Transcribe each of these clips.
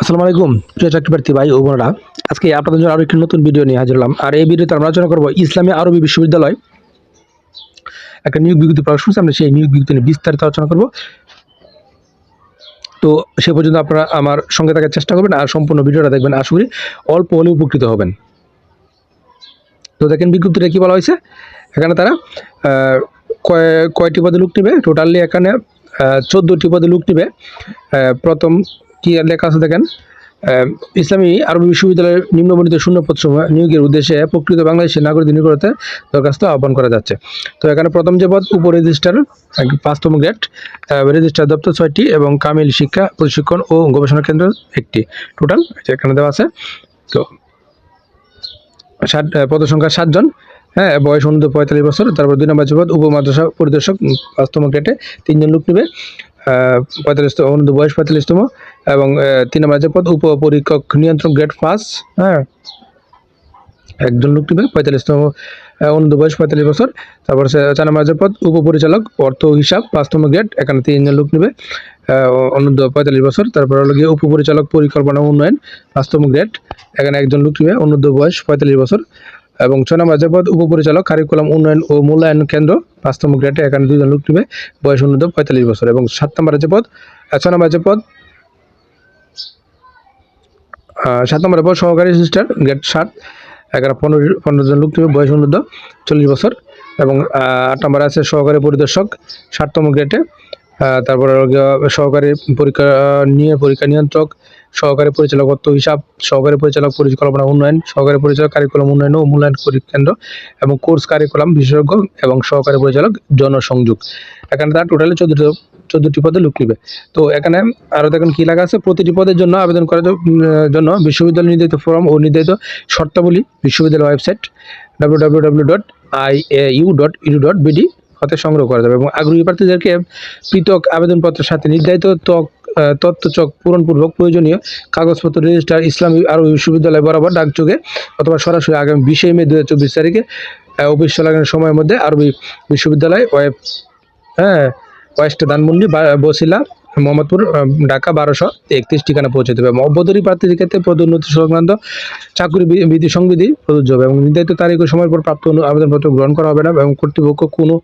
আসসালামু আলাইকুম, প্রিয় চাকরি প্রার্থী ভাই ও বোনেরা। আজকে আপনাদের জন্য আরও একটি নতুন ভিডিও নিয়ে হাজির হলাম। আর এই ভিডিওতে আমরা আলোচনা করব ইসলামী আরবি বিশ্ববিদ্যালয়। একটা নিয়োগ বিজ্ঞপ্তি প্রকাশ করছে, আমরা সেই নিয়োগ বিজ্ঞপ্তি নিয়ে বিস্তারিত আলোচনা করব। তো সে পর্যন্ত আপনারা আমার সঙ্গে থাকার চেষ্টা করবেন আর সম্পূর্ণ ভিডিওটা দেখবেন। আশা করি অল্প হলেও উপকৃত হবেন। তো দেখেন বিজ্ঞপ্তিটা কী বলা হয়েছে? এখানে তারা কয়টি পদে লোক নেবে? টোটালি এখানে চোদ্দোটি পদে লোক নেবে। প্রথম কি লেখা আছে দেখেন? ইসলামী আরবি বিশ্ববিদ্যালয়ের নিম্নবর্ণিত শূন্যপদ সময় নিয়োগের উদ্দেশ্যে প্রকৃত বাংলাদেশের নাগরিক নিয়োগ করতে দরখাস্ত আহ্বান করা যাচ্ছে। তো এখানে প্রথম যে পদ, উপ রেজিস্ট্রার পাঁচতম গ্রেড রেজিস্ট্রার দপ্তর ছয়টি এবং কামিল শিক্ষা প্রশিক্ষণ ও গবেষণা কেন্দ্র একটি। টোটাল এখানে দেওয়া আছে। তো পদ সংখ্যা সাতজন হ্যাঁ বয়স অনুদ্ধ পঁয়তাল্লিশ বছর। তারপর দুই নম্বর পদ উপমাদ্রাসা পরিদর্শক পাঁচতম গ্রেডে তিনজন লোক নেবে। পঁয়তাল্লিশতম অনুদ্ধ বয়স পঁয়তাল্লিশতম। এবং তিন নম্বর যে পদ উপপরীক্ষক নিয়ন্ত্রণ গ্রেড পাঁচ। হ্যাঁ? একজন লোক নেবে পঁয়তাল্লিশতম অনুদ্ধ বয়স পঁয়তাল্লিশ বছর। তারপর চার নম্বর যে পদ উপপরিচালক অর্থ হিসাব পাঁচতম গ্রেড এখানে তিনজন লোক নেবে। অনুদ্ধ পঁয়তাল্লিশ বছর তারপর হলো গিয়ে উপপরিচালক পরিকল্পনা উন্নয়ন পাঁচতম গ্রেড এখানে একজন লোক নেবে অনুদ্ধ বয়স পঁয়তাল্লিশ বছর। এবং ছয় নম্বর পদ উপপরিচালক কারিকুলাম উন্নয়ন ও মূল্যায়ন কেন্দ্র পাঁচতম গ্রেডে এখানে দুজন লোক নেবে বয়স অনুদ্ধ পঁয়তাল্লিশ বছর। এবং সাত নম্বর যে পদ ছয় নম্বর আহ, সাত নম্বরের পর সহকারী সিস্টার গেট সাত এগারো পনেরো পনেরো জন লোক বয়স অনুদ্ধ চল্লিশ বছর। এবং আট নম্বরে আছে সহকারী পরিদর্শক ষাটতম আহ, তারপরে সহকারী পরীক্ষা নিয়ে পরীক্ষা নিয়ন্ত্রক সহকারী পরিচালক অর্থ হিসাব সহকারী পরিচালক পরিকল্পনা উন্নয়ন সহকারী পরিচালক কারিকুলাম উন্নয়ন ও মূল্যায়ন কেন্দ্র এবং কোর্স কারিকুলাম বিশেষজ্ঞ এবং সহকারী পরিচালক জনসংযোগ। এখানে তার টোটালি চোদ্দটি চোদ্দটি পদে লোক নেবে। তো এখানে আরও দেখুন কী লাগা আছে? প্রতিটি পদের জন্য আবেদন করার জন্য বিশ্ববিদ্যালয় নির্ধারিত ফর্ম ও নির্ধারিত শর্তাবলী বিশ্ববিদ্যালয় website W W dot I A U dot U dot হতে সংগ্রহ করা যাবে। এবং আগ্রহী প্রার্থীদেরকে পৃথক আবেদনপত্রের সাথে নির্ধারিত আহ, তথ্যচক পূরণপূর্বক প্রয়োজনীয় কাগজপত্র রেজিস্টার ইসলামী আরবি বিশ্ববিদ্যালয় বরাবর ডাকযোগে অথবা সরাসরি আগামী বিশে মে দু হাজার চব্বিশ তারিখে অফিস চলাকালীন সময়ের মধ্যে আরবি বিশ্ববিদ্যালয় ওয়েব হ্যাঁ ওয়েস্ট ধানমন্ডি বসিলা, মোহাম্মদপুর ঢাকা বারোশো একত্রিশ ঠিকানা পৌঁছে দেবে অবদরী প্রার্থীদের ক্ষেত্রে পদোন্নতি সংক্রান্ত চাকরি বিধি সংবিধি প্রযোজ্য হবে। এবং নির্ধারিত তারিখ ও সময়ের পর প্রাপ্ত আবেদনপত্র গ্রহণ করা হবে না এবং কর্তৃপক্ষ কোনো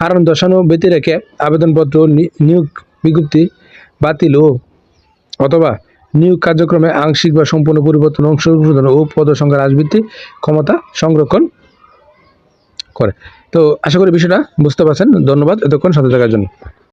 কারণ দর্শানো ব্যতি রেখে আবেদনপত্র নিয়োগ বিজ্ঞপ্তি বাতিল ও অথবা নিয়োগ কার্যক্রমে আংশিক বা সম্পূর্ণ পরিবর্তন, অংশগ্রহণ ও পদসংখ্যা রাজবৃত্তি ক্ষমতা সংরক্ষণ করে। তো আশা করি বিষয়টা বুঝতে পারছেন। ধন্যবাদ এতক্ষণ সাথে থাকার জন্য।